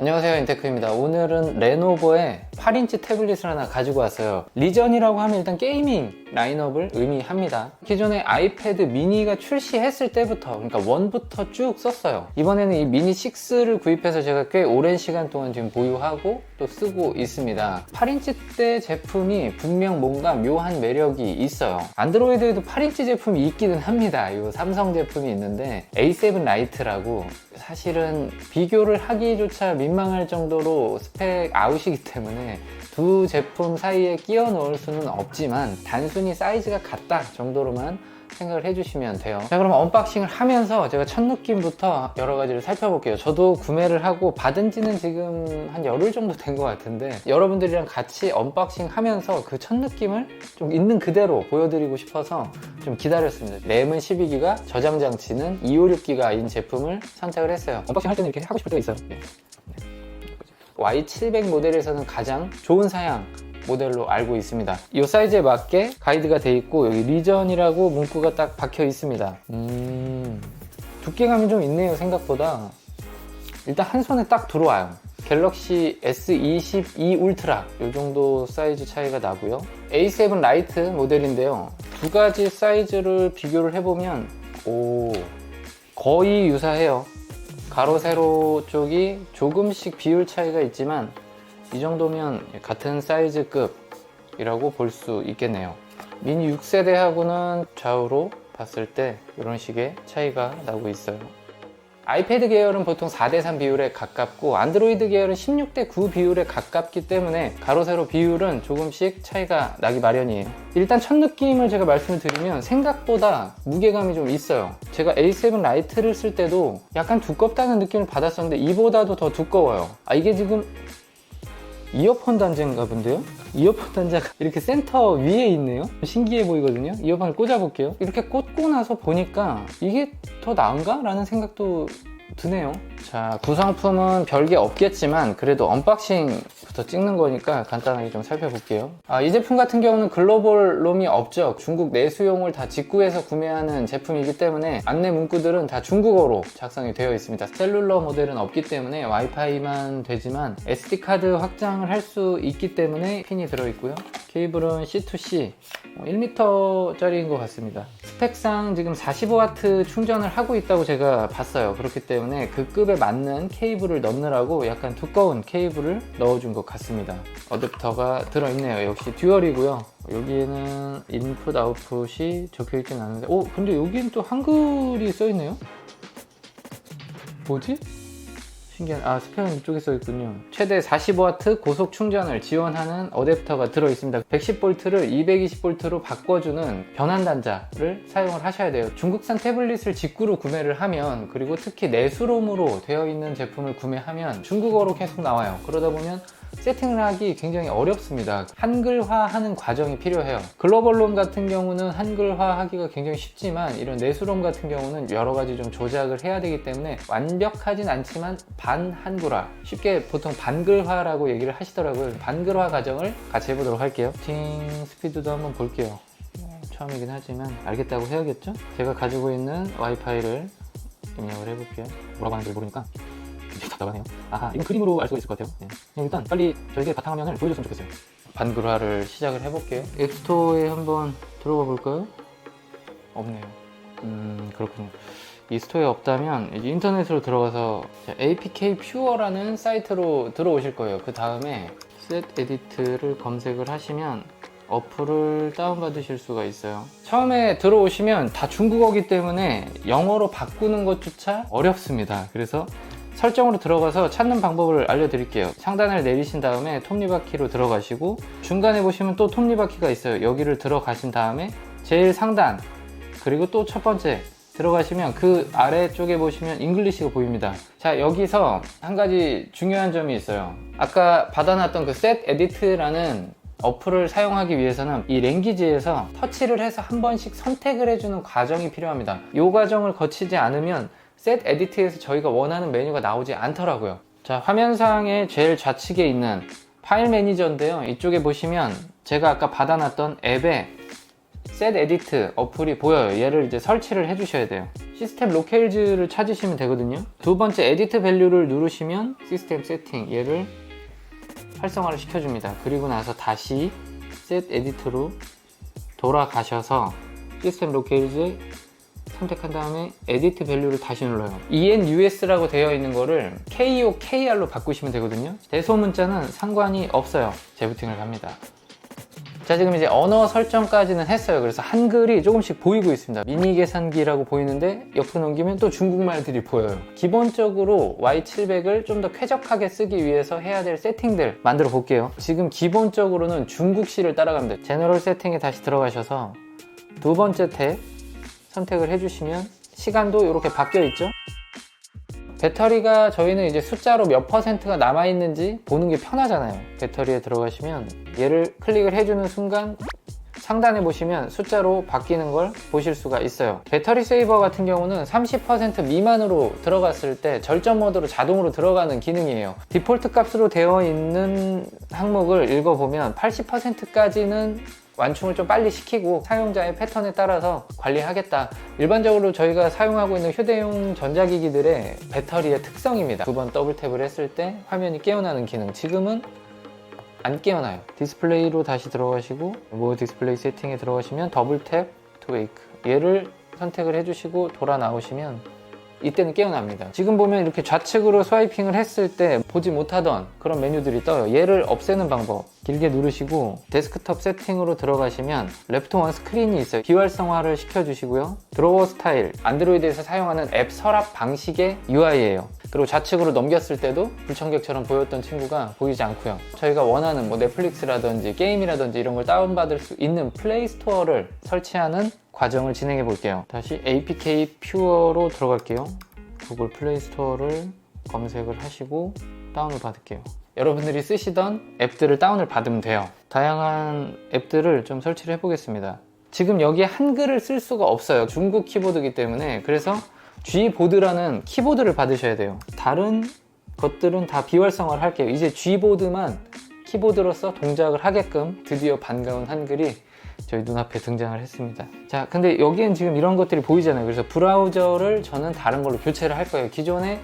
안녕하세요 인테크입니다. 오늘은 레노버의 8인치 태블릿을 하나 가지고 왔어요. 리전이라고 하면 일단 게이밍 라인업을 의미합니다. 기존에 아이패드 미니가 출시했을 때부터 그러니까 원부터 쭉 썼어요. 이번에는 이 미니 6를 구입해서 제가 꽤 오랜 시간 동안 지금 보유하고 또 쓰고 있습니다. 8인치대 제품이 분명 뭔가 묘한 매력이 있어요. 안드로이드에도 8인치 제품이 있기는 합니다. 이 삼성 제품이 있는데 A7 라이트라고 사실은 비교를 하기조차 민망할 정도로 스펙 아웃이기 때문에 두 제품 사이에 끼워 넣을 수는 없지만 단순히 사이즈가 같다 정도로만 생각을 해주시면 돼요. 자, 그럼 언박싱을 하면서 제가 첫 느낌부터 여러 가지를 살펴볼게요. 저도 구매를 하고 받은 지는 지금 한 열흘 정도 된 것 같은데 여러분들이랑 같이 언박싱 하면서 그 첫 느낌을 좀 있는 그대로 보여드리고 싶어서 좀 기다렸습니다. 램은 12기가, 저장 장치는 256기가인 제품을 선택을 했어요. 언박싱 할 때는 이렇게 하고 싶을 때가 있어요. 네. Y700 모델에서는 가장 좋은 사양 모델로 알고 있습니다. 이 사이즈에 맞게 가이드가 돼 있고 여기 리전이라고 문구가 딱 박혀 있습니다. 음, 두께감이 좀 있네요 생각보다. 일단 한 손에 딱 들어와요. 갤럭시 S22 울트라 이 정도 사이즈 차이가 나고요. A7 라이트 모델인데요. 두 가지 사이즈를 비교를 해보면 오 거의 유사해요. 가로 세로 쪽이 조금씩 비율 차이가 있지만 이 정도면 같은 사이즈급이라고 볼 수 있겠네요. 미니 6세대하고는 좌우로 봤을 때 이런 식의 차이가 나고 있어요. 아이패드 계열은 보통 4대3 비율에 가깝고 안드로이드 계열은 16대9 비율에 가깝기 때문에 가로 세로 비율은 조금씩 차이가 나기 마련이에요. 일단 첫 느낌을 제가 말씀을 드리면 생각보다 무게감이 좀 있어요. 제가 A7 라이트를 쓸 때도 약간 두껍다는 느낌을 받았었는데 이보다도 더 두꺼워요. 아 이게 지금 이어폰 단자인가 본데요? 이어폰 단자가 이렇게 센터 위에 있네요? 신기해 보이거든요? 이어폰을 꽂아볼게요. 이렇게 꽂고 나서 보니까 이게 더 나은가? 라는 생각도 드네요. 자, 구성품은 별게 없겠지만 그래도 언박싱 부터 찍는 거니까 간단하게 좀 살펴볼게요. 아, 이 제품 같은 경우는 글로벌 롬이 없죠. 중국 내수용을 다 직구해서 구매하는 제품이기 때문에 안내 문구들은 다 중국어로 작성이 되어 있습니다. 셀룰러 모델은 없기 때문에 와이파이만 되지만 SD카드 확장을 할 수 있기 때문에 핀이 들어있고요. 케이블은 C2C 1m짜리인 것 같습니다. 스펙상 지금 45W 충전을 하고 있다고 제가 봤어요. 그렇기 때문에 그 급에 맞는 케이블을 넣느라고 약간 두꺼운 케이블을 넣어준 것 같습니다. 어댑터가 들어있네요. 역시 듀얼이고요. 여기에는 인풋 아웃풋이 적혀 있진 않은데, 오 근데 여기는 또 한글이 써 있네요. 뭐지? 신기한 아 스펙은 이쪽에 써 있군요. 최대 45W 고속 충전을 지원하는 어댑터가 들어 있습니다. 110V를 220V로 바꿔주는 변환 단자를 사용을 하셔야 돼요. 중국산 태블릿을 직구로 구매를 하면 그리고 특히 내수롬으로 되어 있는 제품을 구매하면 중국어로 계속 나와요. 그러다 보면 세팅을 하기 굉장히 어렵습니다. 한글화하는 과정이 필요해요. 글로벌롬 같은 경우는 한글화하기가 굉장히 쉽지만 이런 내수롬 같은 경우는 여러 가지 좀 조작을 해야 되기 때문에 완벽하진 않지만 반한글화 쉽게 보통 반글화라고 얘기를 하시더라고요. 반글화 과정을 같이 해보도록 할게요. 팅 스피드도 한번 볼게요. 처음이긴 하지만 알겠다고 해야겠죠? 제가 가지고 있는 와이파이를 입력을 해볼게요. 뭐라고 하는지 모르니까 답답하네요. 아하, 이건 그림으로 알 수가 있을 것 같아요. 네. 일단 빨리 저에게 바탕화면을 보여줬으면 좋겠어요. 반글화를 시작을 해볼게요. 앱스토어에 한번 들어가 볼까요? 없네요. 음, 그렇군요. 이 스토어에 없다면 이제 인터넷으로 들어가서 APK 퓨어라는 사이트로 들어오실 거예요. 그 다음에 셋 에디트를 검색을 하시면 어플을 다운받으실 수가 있어요. 처음에 들어오시면 다 중국어기 때문에 영어로 바꾸는 것조차 어렵습니다. 그래서 설정으로 들어가서 찾는 방법을 알려드릴게요. 상단을 내리신 다음에 톱니바퀴로 들어가시고 중간에 보시면 또 톱니바퀴가 있어요. 여기를 들어가신 다음에 제일 상단 그리고 또 첫 번째 들어가시면 그 아래쪽에 보시면 잉글리시가 보입니다. 자 여기서 한 가지 중요한 점이 있어요. 아까 받아놨던 그셋 에디트라는 어플을 사용하기 위해서는 이 랭귀지에서 터치를 해서 한 번씩 선택을 해주는 과정이 필요합니다. 이 과정을 거치지 않으면 셋 에디트에서 저희가 원하는 메뉴가 나오지 않더라고요. 자, 화면상의 제일 좌측에 있는 파일 매니저인데요. 이쪽에 보시면 제가 아까 받아놨던 앱에 셋 에디트 어플이 보여요. 얘를 이제 설치를 해 주셔야 돼요. 시스템 로케일즈를 찾으시면 되거든요. 두 번째 에디트 밸류를 누르시면 시스템 세팅 얘를 활성화를 시켜줍니다. 그리고 나서 다시 셋 에디트로 돌아가셔서 시스템 로케일즈 선택한 다음에 에디트 밸류를 다시 눌러요. ENUS라고 되어 있는 거를 KOKR로 바꾸시면 되거든요. 대소 문자는 상관이 없어요. 재부팅을 갑니다. 자 지금 이제 언어 설정까지는 했어요. 그래서 한글이 조금씩 보이고 있습니다. 미니 계산기라고 보이는데 옆으로 넘기면 또 중국말들이 보여요. 기본적으로 Y700을 좀 더 쾌적하게 쓰기 위해서 해야 될 세팅들 만들어 볼게요. 지금 기본적으로는 중국시를 따라갑니다. 제너럴 세팅에 다시 들어가셔서 두 번째 탭 선택을 해주시면 시간도 이렇게 바뀌어 있죠. 배터리가 저희는 이제 숫자로 몇 퍼센트가 남아 있는지 보는 게 편하잖아요. 배터리에 들어가시면 얘를 클릭을 해주는 순간 상단에 보시면 숫자로 바뀌는 걸 보실 수가 있어요. 배터리 세이버 같은 경우는 30% 미만으로 들어갔을 때 절전 모드로 자동으로 들어가는 기능이에요. 디폴트 값으로 되어 있는 항목을 읽어보면 80%까지는 완충을 좀 빨리 시키고 사용자의 패턴에 따라서 관리하겠다. 일반적으로 저희가 사용하고 있는 휴대용 전자기기들의 배터리의 특성입니다. 두 번 더블 탭을 했을 때 화면이 깨어나는 기능. 지금은 안 깨어나요. 디스플레이로 다시 들어가시고 뭐 디스플레이 세팅에 들어가시면 더블 탭 투 웨이크 얘를 선택을 해주시고 돌아 나오시면 이때는 깨어납니다. 지금 보면 이렇게 좌측으로 스와이핑을 했을 때 보지 못하던 그런 메뉴들이 떠요. 얘를 없애는 방법 길게 누르시고 데스크톱 세팅으로 들어가시면 레프트 원 스크린이 있어요. 비활성화를 시켜주시고요. 드로워 스타일 안드로이드에서 사용하는 앱 서랍 방식의 UI예요. 그리고 좌측으로 넘겼을 때도 불청객처럼 보였던 친구가 보이지 않고요. 저희가 원하는 뭐 넷플릭스라든지 게임이라든지 이런 걸 다운받을 수 있는 플레이 스토어를 설치하는 과정을 진행해 볼게요. 다시 APK 퓨어로 들어갈게요. 구글 플레이 스토어를 검색을 하시고 다운을 받을게요. 여러분들이 쓰시던 앱들을 다운을 받으면 돼요. 다양한 앱들을 좀 설치를 해 보겠습니다. 지금 여기에 한글을 쓸 수가 없어요. 중국 키보드이기 때문에 그래서 G보드라는 키보드를 받으셔야 돼요. 다른 것들은 다 비활성화를 할게요. 이제 G보드만 키보드로서 동작을 하게끔 드디어 반가운 한글이 저희 눈앞에 등장을 했습니다. 자, 근데 여기엔 지금 이런 것들이 보이잖아요. 그래서 브라우저를 저는 다른 걸로 교체를 할 거예요. 기존에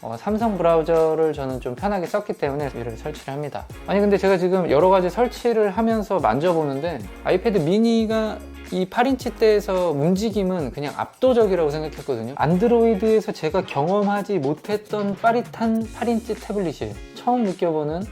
어, 삼성 브라우저를 저는 좀 편하게 썼기 때문에 이렇게 설치를 합니다. 아니 근데 제가 지금 여러 가지 설치를 하면서 만져보는데 아이패드 미니가 이 8인치대에서 움직임은 그냥 압도적이라고 생각했거든요. 안드로이드에서 제가 경험하지 못했던 빠릿한 8인치 태블릿이에요. 처음 느껴보는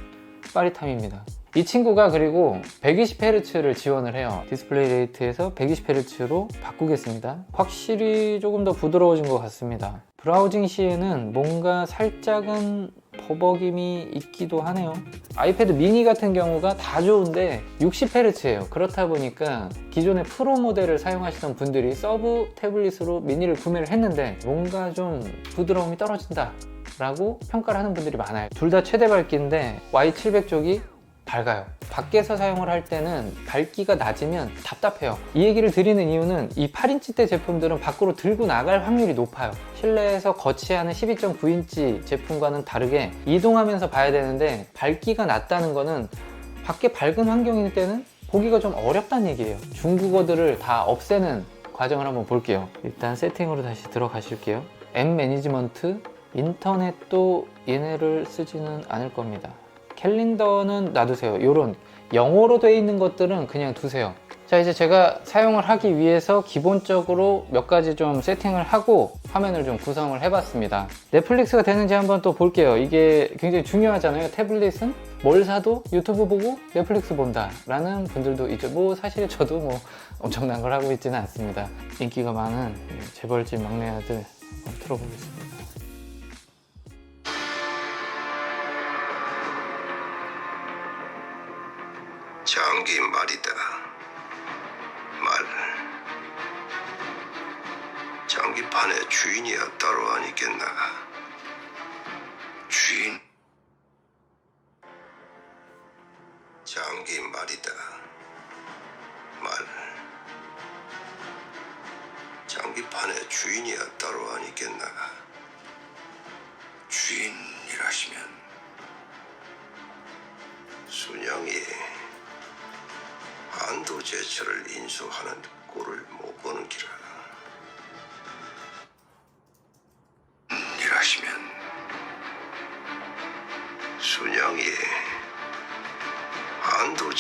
빠릿함입니다. 이 친구가 그리고 120Hz를 지원을 해요. 디스플레이 레이트에서 120Hz로 바꾸겠습니다. 확실히 조금 더 부드러워진 것 같습니다. 브라우징 시에는 뭔가 살짝은 버벅임이 있기도 하네요. 아이패드 미니 같은 경우가 다 좋은데 60Hz예요. 그렇다 보니까 기존의 프로 모델을 사용하시던 분들이 서브 태블릿으로 미니를 구매를 했는데 뭔가 좀 부드러움이 떨어진다. 라고 평가를 하는 분들이 많아요. 둘 다 최대 밝기인데 Y700 쪽이 밝아요. 밖에서 사용을 할 때는 밝기가 낮으면 답답해요. 이 얘기를 드리는 이유는 이 8인치대 제품들은 밖으로 들고 나갈 확률이 높아요. 실내에서 거치하는 12.9인치 제품과는 다르게 이동하면서 봐야 되는데 밝기가 낮다는 거는 밖에 밝은 환경일 때는 보기가 좀 어렵다는 얘기예요. 중국어들을 다 없애는 과정을 한번 볼게요. 일단 세팅으로 다시 들어가실게요. 앱 매니지먼트, 인터넷도 얘네를 쓰지는 않을 겁니다. 캘린더는 놔두세요. 요런 영어로 되어 있는 것들은 그냥 두세요. 자 이제 제가 사용을 하기 위해서 기본적으로 몇 가지 좀 세팅을 하고 화면을 좀 구성을 해봤습니다. 넷플릭스가 되는지 한번 또 볼게요. 이게 굉장히 중요하잖아요. 태블릿은 뭘 사도 유튜브 보고 넷플릭스 본다 라는 분들도 있죠. 뭐 사실 저도 뭐 엄청난 걸 하고 있지는 않습니다. 인기가 많은 재벌집 막내 아들 한번 틀어보겠습니다. 말이다. 말. 장기판의 주인이야 따로 아니겠나? 주인이라시면 순영이 안도 제철을 인수하는 꼴을 못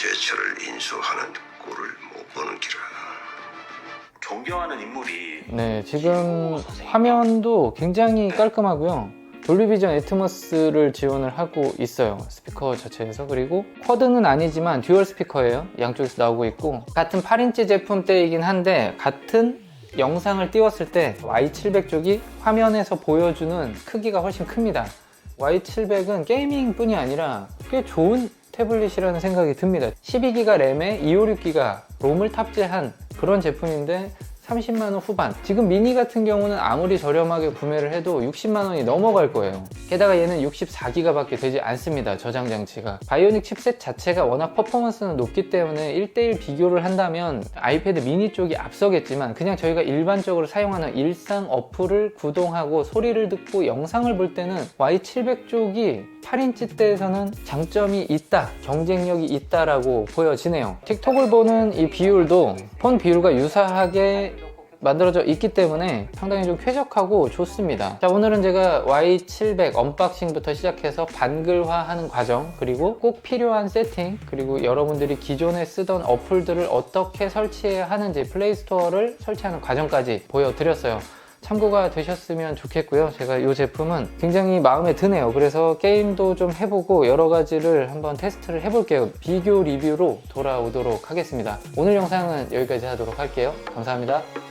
제철을 인수하는 꼴을 못 보는 기라. 존경하는 인물이 네, 지금 화면도 굉장히 깔끔하고요. 돌비비전 애트모스를 지원을 하고 있어요. 스피커 자체에서. 그리고 쿼드는 아니지만 듀얼 스피커예요. 양쪽에서 나오고 있고 같은 8인치 제품대이긴 한데 같은 영상을 띄웠을 때 Y700 쪽이 화면에서 보여주는 크기가 훨씬 큽니다. Y700은 게이밍뿐이 아니라 꽤 좋은 태블릿이라는 생각이 듭니다. 12기가 램에 256기가 롬을 탑재한 그런 제품인데 30만원 후반. 지금 미니 같은 경우는 아무리 저렴하게 구매를 해도 60만원이 넘어갈 거예요. 게다가 얘는 64기가 밖에 되지 않습니다. 저장 장치가. 바이오닉 칩셋 자체가 워낙 퍼포먼스는 높기 때문에 1대1 비교를 한다면 아이패드 미니 쪽이 앞서겠지만 그냥 저희가 일반적으로 사용하는 일상 어플을 구동하고 소리를 듣고 영상을 볼 때는 Y700 쪽이 8인치 대에서는 장점이 있다, 경쟁력이 있다라고 보여지네요. 틱톡을 보는 이 비율도 폰 비율과 유사하게 만들어져 있기 때문에 상당히 좀 쾌적하고 좋습니다. 자, 오늘은 제가 Y700 언박싱부터 시작해서 반글화하는 과정, 그리고 꼭 필요한 세팅, 그리고 여러분들이 기존에 쓰던 어플들을 어떻게 설치해야 하는지 플레이스토어를 설치하는 과정까지 보여드렸어요. 참고가 되셨으면 좋겠고요. 제가 이 제품은 굉장히 마음에 드네요. 그래서 게임도 좀 해보고 여러 가지를 한번 테스트를 해볼게요. 비교 리뷰로 돌아오도록 하겠습니다. 오늘 영상은 여기까지 하도록 할게요. 감사합니다.